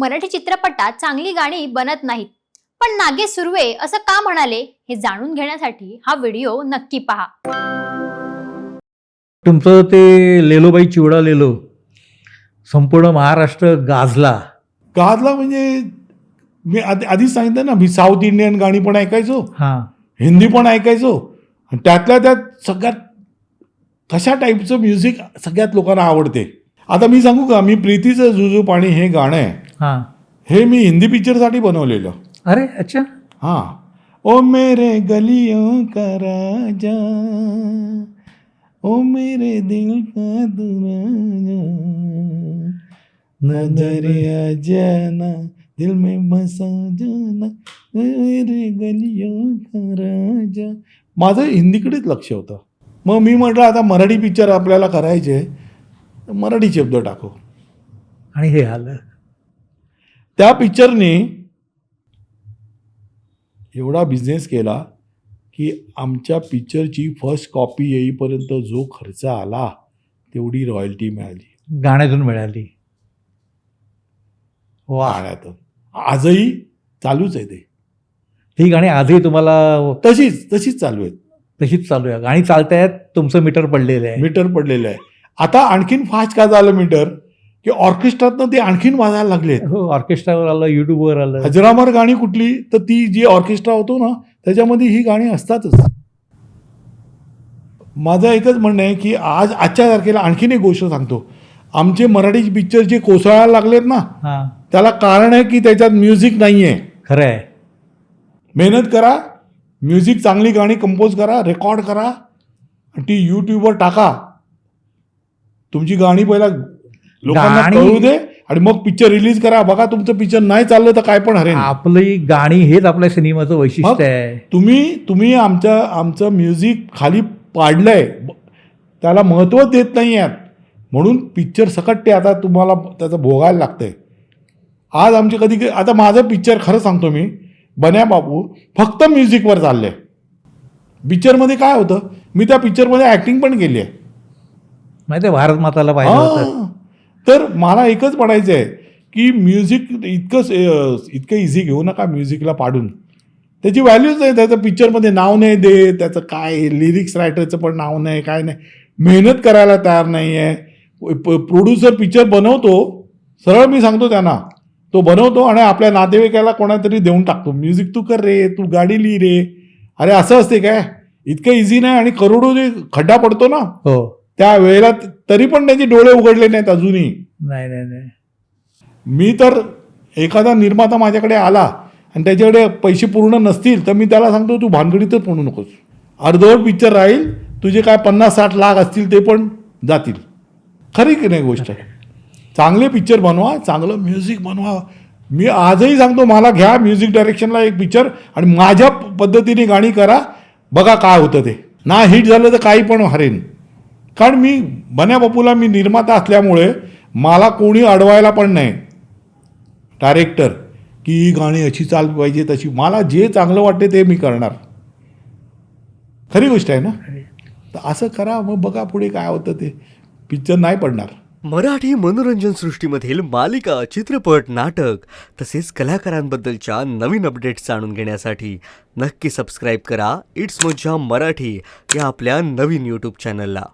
मराठी चित्रपटात चांगली गाणी बनत नाहीत. पण नागेश सुर्वे असं का म्हणाले हे जाणून घेण्यासाठी हा व्हिडिओ नक्की पहा. तुमचं ते लेलोबाई चिवडा लेलो संपूर्ण महाराष्ट्र गाजला. गाजला म्हणजे मी आधी आधीच सांगितलं ना मी साऊथ इंडियन गाणी पण ऐकायचो हां. हिंदी पण ऐकायचो आणि त्यातल्या त्यात सगळ्यात कशा टाईपचं म्युझिक सगळ्यात लोकांना आवडते. आता मी सांगू का मी प्रीतीचं जुजू पाणी हे गाणं आहे. हां. हे मी हिंदी पिक्चरसाठी बनवलेलं. अरे अच्छा. हाँ. ओ मेरे गलियों का राजा ओ मेरे दिल का दुराजा नजर आ जाना दिल में बसा जाना मेरे गलियों का राजा. माझं हिंदीकडेच लक्ष होतं. मग मी म्हटलं आता मराठी पिक्चर आपल्याला करायचे मराठी शब्द टाकू. आणि हे आलं. त्या पिक्चरने एवढा बिझनेस केला की आमच्या पिक्चरची फर्स्ट कॉपी येईपर्यंत जो खर्च आला तेवढी रॉयल्टी मिळाली. गाण्यातून मिळाली. वा. गाण्यातून. आजही चालूच आहे ते. ही गाणी आजही तुम्हाला तशीच तशीच चालू आहेत. तशीच चालू आहे. गाणी चालतायत तुमचं मीटर पडलेलं आहे. मीटर पडलेलं आहे. आता आणखीन फास्ट का झालं मीटर? की ऑर्केस्ट्रातनं ते आणखीन वाजायला लागले हो ऑर्केस्ट्रावर आलं युट्यूबवर आलं. हजरामर गाणी कुठली तर ती जी ऑर्केस्ट्रा होतो ना त्याच्यामध्ये ही गाणी असतातच. माझं एकच म्हणणं आहे की आज आजच्या तारखेला आणखीन एक गोष्ट सांगतो. आमचे मराठी पिक्चर जे कोसळायला लागलेत ना त्याला कारण आहे की त्याच्यात म्युझिक नाही आहे खरं आहे मेहनत करा म्युझिक चांगली गाणी कंपोज करा रेकॉर्ड करा आणि ती यूट्यूबवर टाका. तुमची गाणी पहिला लोकांना गाणी- कळू दे आणि मग पिक्चर रिलीज करा. बघा तुमचं पिक्चर नाही चाललं तर काय पण हरेल आपली गाणी हेच आपल्या सिनेमाचं वैशिष्ट्य आहे. तुम्ही तुम्ही आमच्या आमचं म्युझिक खाली पाडलंय. ब- त्याला महत्त्व देत नाही आहात. म्हणून पिक्चर सकट ते आता तुम्हाला त्याचं भोगायला लागतंय. आज आमचे कधी आता माझं पिक्चर खरं सांगतो मी. बन्या बापू फक्त म्युझिकवर चाललंय पिक्चरमध्ये काय होतं? मी त्या पिक्चरमध्ये ॲक्टिंग पण केली आहे. माहिती भारत माताला पाहिजे होतं. हां. तर मला एकच म्हणायचं आहे की म्युझिक इतकं इतकं इझी घेऊ नका म्युझिकला पाडून. त्याची व्हॅल्यूच नाही त्याचं पिक्चरमध्ये नाव नाही दे त्याचं काय लिरिक्स रायटरचं पण नाव नाही काय नाही. मेहनत करायला तयार नाही आहे प्रोड्युसर पिक्चर बनवतो सरळ मी सांगतो त्यांना तो बनवतो आणि आपल्या नातेवाईकाला कोणातरी देऊन टाकतो. म्युझिक तू कर रे तू गाडी लिही रे. अरे असं असते काय? इतकं इझी नाही आणि करोडो जे खड्डा पडतो ना हो. त्या वेळेला तरी पण त्याचे डोळे उघडले नाहीत अजूनही. नाही नाही नाही. मी तर एखादा निर्माता माझ्याकडे आला आणि त्याच्याकडे पैसे पूर्ण नसतील तर मी त्याला सांगतो तू भानगडीतच म्हणू नकोस. अर्धवट पिक्चर राहील तुझे काय पन्नास साठ लाख असतील ते पण जातील. खरी की नाही गोष्ट? चांगले पिक्चर बनवा चांगलं म्युझिक बनवा. मी आजही सांगतो मला घ्या म्युझिक डायरेक्शनला एक पिक्चर आणि माझ्या पद्धतीने गाणी करा. बघा काय होतं ते. ना हिट झालं तर काही पण हरेन. कारण मी बन्या बापूला मी निर्माता असल्यामुळे मला कोणी अडवायला पण नाही. डायरेक्टर की ही गाणी अशी चालू पाहिजे तशी. मला जे चांगलं वाटते ते मी करणार. खरी गोष्ट आहे ना? तर असं करा मग बघा पुढे काय होतं ते. पिक्चर नाही पडणार. मराठी मनोरंजन सृष्टीमधील मालिका चित्रपट नाटक तसेच कलाकारांबद्दलच्या नवीन अपडेट्स जाणून घेण्यासाठी नक्की सबस्क्राईब करा. इट्स मज्जा मराठी या आपल्या नवीन यूट्यूब चॅनलला